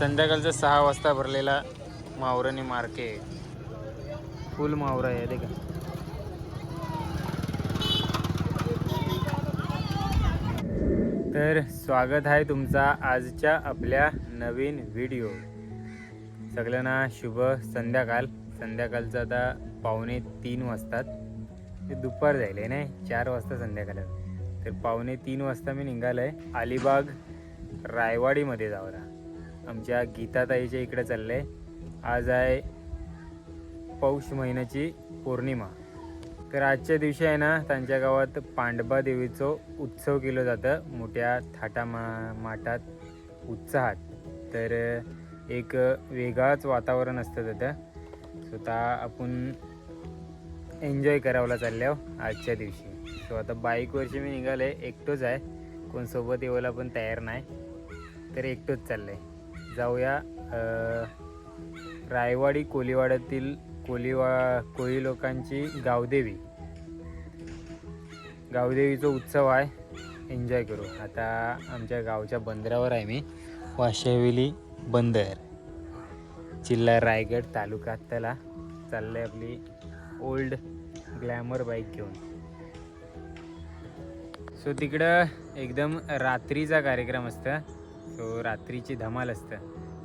संध्याकाळचा सहा वाजता भरलेला मावरणी मार्केट फुल मावरा आहे ते का. तर स्वागत आहे तुमचा आजच्या आपल्या नवीन व्हिडिओ. सगळ्यांना शुभ संध्याकाळ. संध्याकाळचं आता पावणे तीन वाजतात. ते दुपार झाले नाही चार वाजता संध्याकाळ तर पावणे तीन वाजता मी निघालो आहे अलिबाग रायवाडीमध्ये जावरा. आमच्या गीताताईच्या इकडे चाललं. आहे आज आहे पौष महिन्याची पौर्णिमा. तर आजच्या दिवशी आहे ना त्यांच्या गावात पांडबा देवीचं उत्सव केलं जातं. मोठ्या थाटा मा माटात उत्साहात. तर एक वेगळाच वातावरण असतं तिथं. स्वतः आपण एन्जॉय करावला चालल्या आजच्या दिवशी. सो आता बाईकवरची मी निघालो. आहे एकटोच आहे. कोण सोबत येवायला पण तयार नाही. तर एकटोच चाललं आहे जाऊया. रायवाडी कोलीवाड्यातील कोलीवा कोळी लोकांची गावदेवी. गावदेवीचा उत्सव आहे. एन्जॉय करू. आता आमच्या गावच्या बंदरावर आहे मी. वाशेवेली बंदर. जिल्हा रायगड तालुका त्याला चाललंय आपली ओल्ड ग्लॅमर बाईक घेऊन. सो तिकडं एकदम रात्रीचा कार्यक्रम असतं. सो रात्रीची धमाल असतं.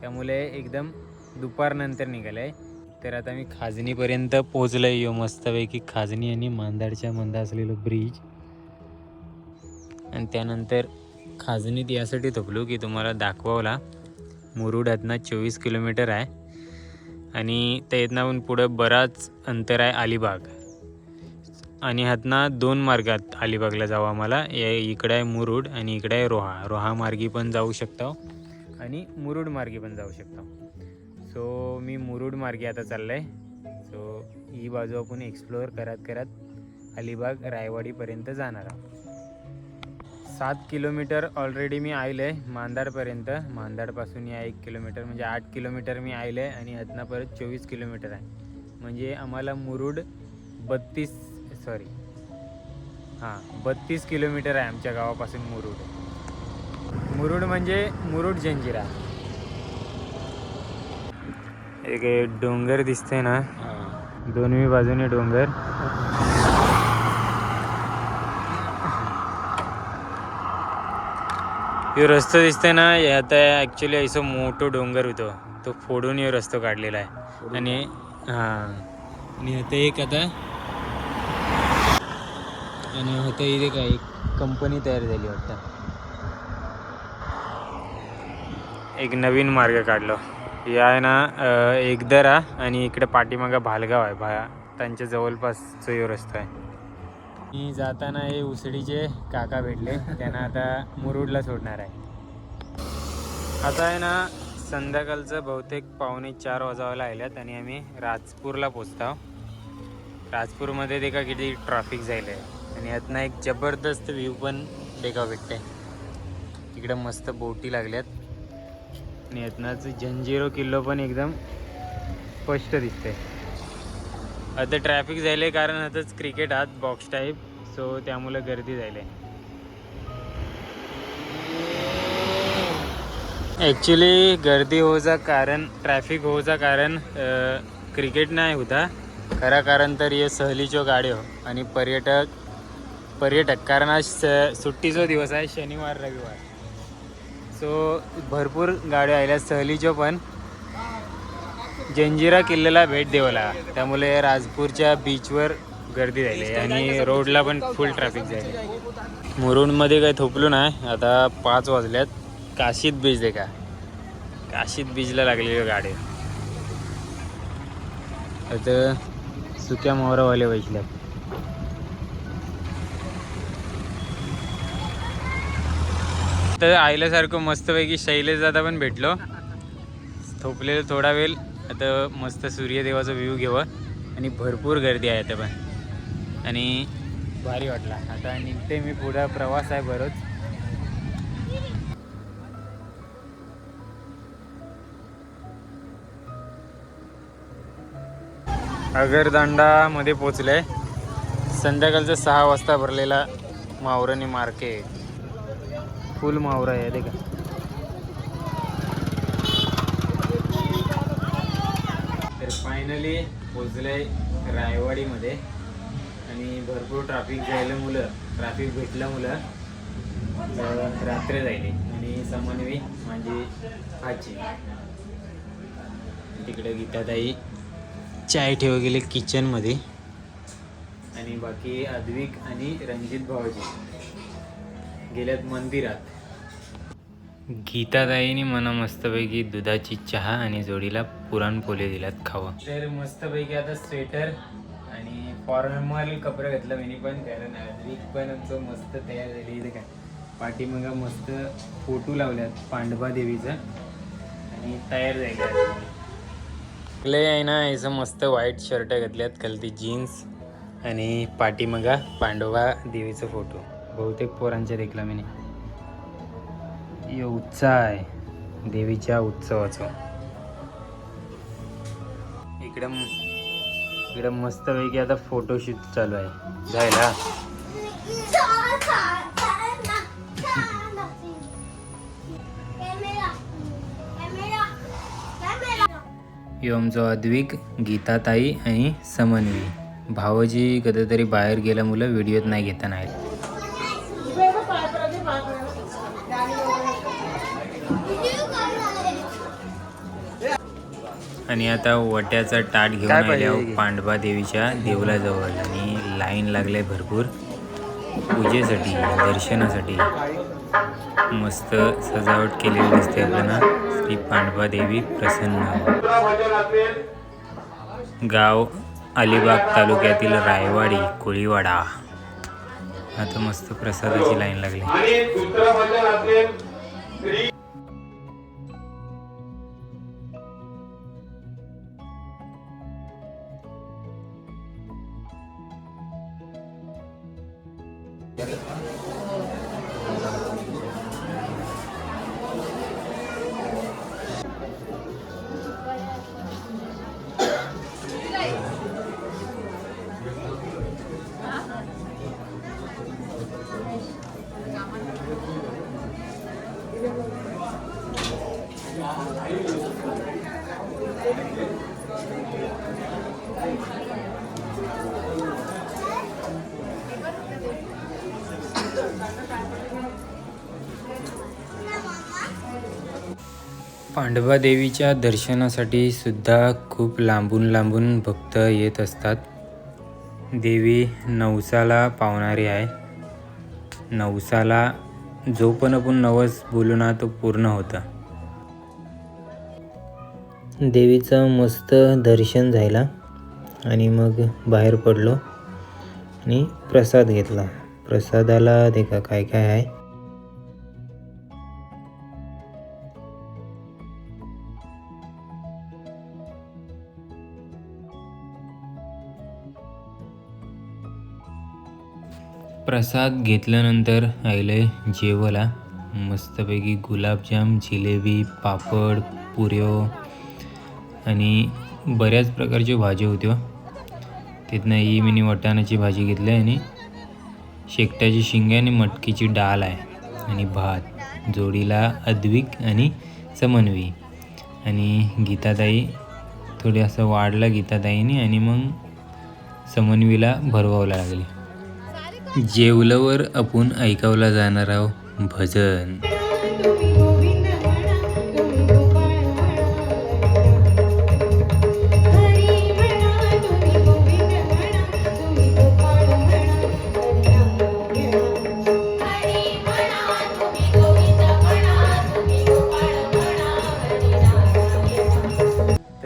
त्यामुळे एकदम दुपारनंतर निघालं आहे तर आता मी खाजणीपर्यंत पोचलं आहे यो मस्तपैकी खाजणी आणि मांदाडच्या मंदा असलेलं ब्रिज आणि त्यानंतर खाजणीत यासाठी थकलो की तुम्हाला दाखवावला. मुरुड हातनं चोवीस किलोमीटर आहे. आणि त्या पण पुढं बराच अंतर आहे अलिबाग. आणि ह्यातनं दोन मार्गात अलिबागला जाऊ आम्हाला. या इकडे आहे मुरुड आणि इकडे आहे रोहा. रोहा मार्गी पण जाऊ शकतो आणि मुरुड मार्गी पण जाऊ शकतो. सो मी मुरुड मार्गी आता चाललं आहे सो ही बाजू आपण एक्सप्लोअर करत करत अलिबाग रायवाडीपर्यंत जाणार आहोत. सात किलोमीटर ऑलरेडी मी आयलं आहे मांदाडपर्यंत मांदाडपासून या एक किलोमीटर म्हणजे आठ किलोमीटर मी आयलं आहे आणि अदना परत चोवीस किलोमीटर आहे. म्हणजे आम्हाला मुरुड बत्तीस सॉरी. हां बत्तीस किलोमीटर आहे आमच्या गावापासून मुरुड. मुरुड म्हणजे मुरुड जंजिरा. एक डोंगर दिसतंय ना? दोन्ही बाजूने डोंगर. ह्यो रस्तो दिसतंय ना यात ॲक्च्युली असं मोठं डोंगर होतो. तो फोडून ह्यो रस्तो काढलेला आहे. आणि हां. आणि आता एक आता आणि होतं इथे काय एक कंपनी तयार झाली वाटतं. एक नवीन मार्ग काढलो. हे आहे ना एकदरा आणि इकडे पाठीमागं भालगाव आहे. भा त्यांच्या जवळपासचा ह्यो रस्ता आहे. मी जाताना हे उसडीचे काका भेटले. त्यांना आता मुरुडला सोडणार आहे. आता आहे ना संध्याकाळचं बहुतेक पावणे चार वाजावायला आल्यात आणि आम्ही राजपूरला पोचतो. राजपूरमध्ये ते का किती ट्रॅफिक जायला आहे. आणि यातनं एक जबरदस्त व्ह्यू पण देखा भेटते इकडं मस्त बोटी लागल्यात. आणि यातनाचं जंजिरो किल्लो पण एकदम स्पष्ट दिसते आता ट्रॅफिक झाले कारण आताच क्रिकेट आत बॉक्स टाईप सो त्यामुळं गर्दी झाली ॲक्च्युली गर्दी होचा कारण ट्रॅफिक होऊचा कारण क्रिकेट नाही होता. खरा कारण तर हे सहलीचो गाड्यो आणि पर्यटक पर्यटक कारण आज स- दिवस आहे शनिवार रविवार. सो भरपूर गाड्या आल्या सहलीच्या पण. जंजिरा किल्ल्याला भेट देवाला. त्यामुळे राजपूरच्या बीचवर गर्दी झाली आणि रोडला पण फुल ट्रॅफिक झाली मुरुडमध्ये काही थोपलो नाही आता पाच वाजल्यात. काशीत बीच दे का काशीत बीचला लागलेली गाडी. आता सुक्या मोहरावाले वैशल्यात तर आयल्यासारखं मस्तपैकी शैलेश दादा पण भेटलो. थोपलेलं थोडा वेळ. आता मस्त सूर्यदेवाचा व्ह्यू घेऊ आणि भरपूर गर्दी आहे आता पण. आणि भारी वाटला. आता निघते मी पुढं. प्रवास आहे बरोच. अगरदांडामध्ये आहे संध्याकाळचं सहा वाजता भरलेला मावरणी मार्केट. फुल मावरा आहे देखा. तर फायनली पोचलंय रायवाडीमध्ये. आणि भरपूर ट्रॅफिक जायलं मुलं ट्रॅफिक भेटलं मुलं. रात्री जायले आणि समन्वी माझी भाची तिकडे गीताताई चाय ठेव गेले किचनमध्ये आणि बाकी अद्विक आणि रणजित भावाजी गेल्यात मंदिरात. गीताताईने मला मस्तपैकी दुधाची चहा आणि जोडीला पुरणपोले दिल्यात खावं. तर मस्तपैकी आता स्वेटर आणि फॉर्मल कपडे घातलं मी पण कारण अद्विक पण आमचं मस्त तयार झाली इथे काय. पाठीमागा मस्त फोटो लावल्यात पांडवा देवीचं. आणि तयार झाले लय आहे ना याचं मस्त व्हाईट शर्ट घातल्यात खालती जीन्स आणि पाठीमागा पांडवा देवीचा फोटो बहुतेक पोरांच्या देखला मी यो उत्साह आहे. देवीच्या उत्सवाचा. इकडं इकडं मस्तपैकी आता फोटोशूट चालू आहे. जायला? यो आमचो अद्विक गीताताई आणि समन्वी. भावजी कधीतरी बाहेर गेल्यामुळं व्हिडिओत नाही घेता नाही आणि आता वट्याचा ताट घेऊन काय पाहिजे? आल्यावर पांडवा देवीच्या देवलाजवळ आणि लाईन लागले भरपूर पूजेसाठी दर्शनासाठी. मस्त सजावट केलेली दिसते आपल्याला. श्री पांडवा देवी प्रसन्न. गाव अलिबाग तालुक्यातील रायवाडी कोळीवाडा. आता मस्त प्रसादाची लाईन लागली. आणि दुसरं वचन असेल श्री पांडवा पांडवादेवीच्या दर्शनासाठी सुद्धा खूप लांबून लांबून भक्त येत असतात. देवी नवसाला पावणारी आहे. नवसाला जो पण आपण नवस बोलू ना तो पूर्ण होता. देवीचं मस्त दर्शन झाला आणि मग बाहेर पडलो आणि प्रसाद घेतला. प्रसादाला देखा काय काय आहे? प्रसाद घेतल्यानंतर आईले जेवला मस्तपैकी गुलाबजाम जिलेबी पापड पुऱ्यो आणि बऱ्याच प्रकारच्या भाज्या होत्या हो. तिथनं ही मी वटाणाची भाजी घेतली आणि शेकट्याची शिंगे आणि मटकीची डाळ आहे आणि भात जोडीला अद्विक आणि समन्वी. आणि गीताताई थोडी असं वाढला गीताताईने आणि मग समन्वीला भरवावं लागली. जेवल्यावर आपण ऐकावला जाणार आहोत भजन.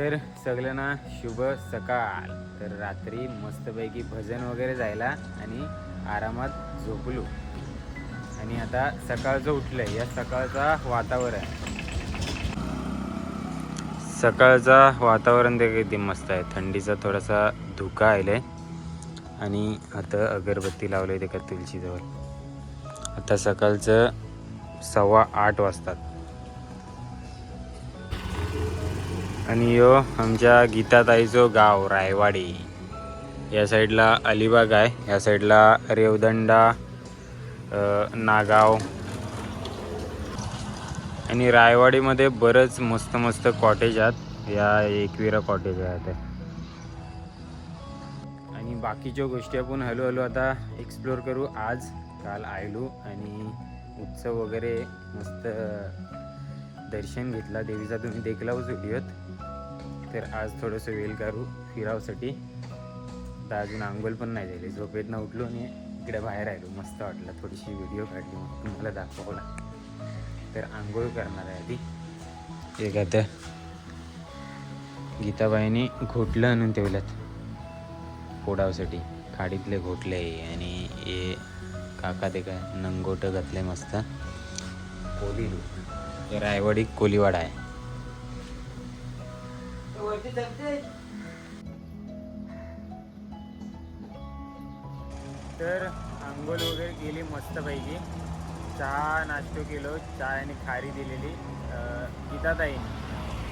तर सगळ्यांना शुभ सकाळ. तर रात्री मस्तपैकी भजन वगैरे जायला आणि आरामात झोपलो. आणि आता सकाळचं आहे या सकाळचा वातावरण. सकाळचा वातावरण ते किती मस्त आहे. थंडीचा थोडासा धुका आहे आणि आता अगरबत्ती लावलंय ते का तुलसीजवळ. आता सकाळचं सव्वा आठ वाजतात. आणि यो आमच्या गीताताईचं गाव रायवाडी. या साईडला अलिबाग आहे. या साईडला रेवदंडा नागाव. आणि रायवाडीमध्ये बरंच मस्त मस्त कॉटेज आहेत. या एकविरा कॉटेज आहेत. बाकीच्या गोष्टी आपण हळूहळू आता एक्सप्लोर करू. आज काल आयलो आणि उत्सव वगैरे मस्त दर्शन घेतला. देवीचा तुम्ही देखलाच व्हिडिओत तर आज थोडंसं वेळ करू फिरावसाठी. तर अजून आंघोळ पण नाही झाली. झोपेतनं उठलो आणि इकडे बाहेर आलो. मस्त वाटलं. थोडीशी व्हिडिओ काढली. मग तुम्हाला दाखवला. तर आंघोळ करणार आहे आधी. एक आता गीताबाईने घोटलं आणून ठेवल्यात. फोडावसाठी खाडीतले घोटले आणि हे काका ते काय नंगोट घातले मस्त. कोली. तर रायवाडी कोलीवाडा आहे. तर आंघोळ वगैरे केली मस्तपैकी. चहा नाश्तो केलो चहा आणि खारी दिलेली गीताताईने.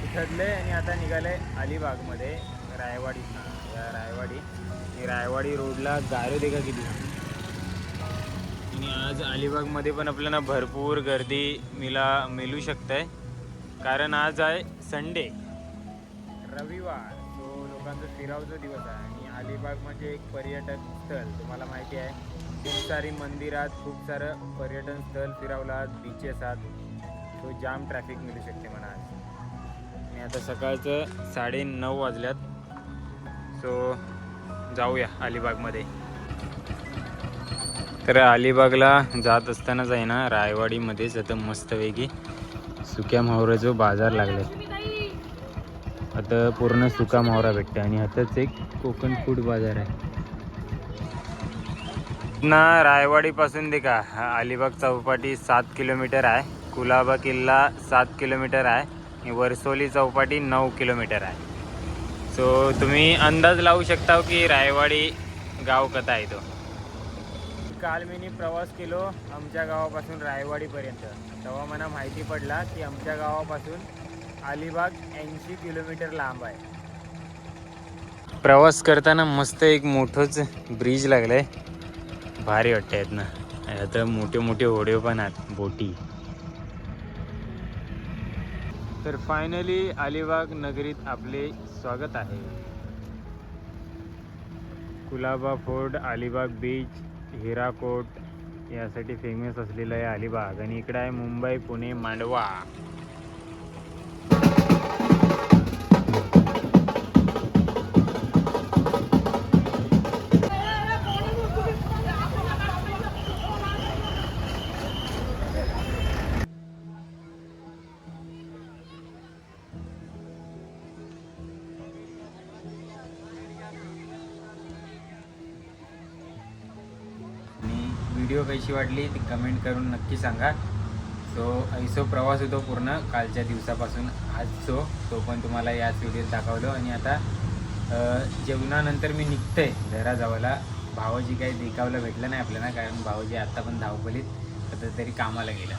तिथले आणि आता निघाले अलिबागमध्ये रायवाडी. रायवाडी. रायवाडी रोडला गारो दे का किती. आणि आज अलिबागमध्ये पण आपल्याला भरपूर गर्दी मिला मिळू शकते कारण आज आहे संडे. रविवार तो लोकांचा फिरावचा दिवस आहे आणि अलिबाग म्हणजे एक पर्यटक स्थळ तुम्हाला माहिती आहे खूप सारी मंदिरात खूप सारं पर्यटन स्थळ फिरावलात बीचेस आहात. तो जाम ट्रॅफिक मिळू शकते मला आज आणि आता सकाळचं साडे नऊ वाजल्यात. सो जाऊया अलिबागमध्ये. तर अलिबागला जात असतानाच आहे ना रायवाडीमध्येच आता मस्तपैकी सुक्या मावराचा बाजार लागले आता पूर्ण सुका मावरा भेटते आणि आताच एक कोकण फूड बाजार आहे. ना रायवाडीपासून दे का हा अलिबाग चौपाटी सात किलोमीटर आहे. कुलाबा किल्ला सात किलोमीटर आहे. आणि वर्सोली चौपाटी नऊ किलोमीटर आहे. सो तुम्ही अंदाज लावू शकता की रायवाडी गाव कथा आहे तो. काल मी प्रवास केलो आमच्या गावापासून रायवाडीपर्यंत. तेव्हा मला माहिती पडला की आमच्या गावापासून अलिबाग ऐंशी किलोमीटर लांब आहे. प्रवास करताना मस्त एक मोठंच ब्रिज लागलंय. भारी वाटतं आहेत ना आता मोठे मोठे होडे पण आहेत बोटी. तर फायनली अलिबाग नगरीत आपले स्वागत आहे. कुलाबा फोर्ट अलिबाग बीच हिराकोट यासाठी फेमस असलेलं आहे अलिबाग. आणि इकडं आहे मुंबई पुणे मांडवा. व्हिडिओ कशी वाटली ती कमेंट करून नक्की सांगा. सो ऐसो प्रवास होतो पूर्ण कालच्या दिवसापासून. आजचो तो पण तुम्हाला याच व्हिडिओत दाखवलो. आणि आता जेवणानंतर मी निघतोय घरा जावाला भावाजी काही देखावलं भेटलं नाही आपल्याला कारण भावाजी आत्ता पण धावपलीत आता तरी कामाला गेला.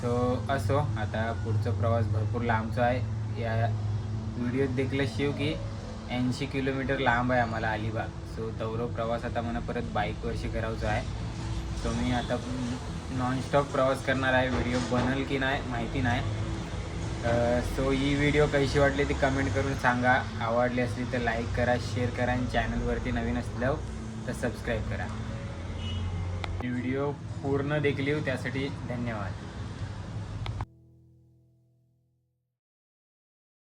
सो असो आता पुढचा प्रवास भरपूर लांबचा आहे. या व्हिडिओत देखलं शिव की ऐंशी किलोमीटर लांब आहे आम्हाला अलिबाग. सो तवरो प्रवास आता मला परत बाईकवरशी करायचा आहे. तुम्ही मी आता नॉनस्टॉप प्रवास करणार आहे. व्हिडिओ बनल की नाही माहिती नाही. सो ही व्हिडिओ कशी वाटली ती कमेंट करून सांगा. आवडली असली तर लाईक करा शेअर करा आणि चॅनलवरती नवीन असल्यावर तर सबस्क्राईब करा. व्हिडिओ पूर्ण देखील त्यासाठी धन्यवाद.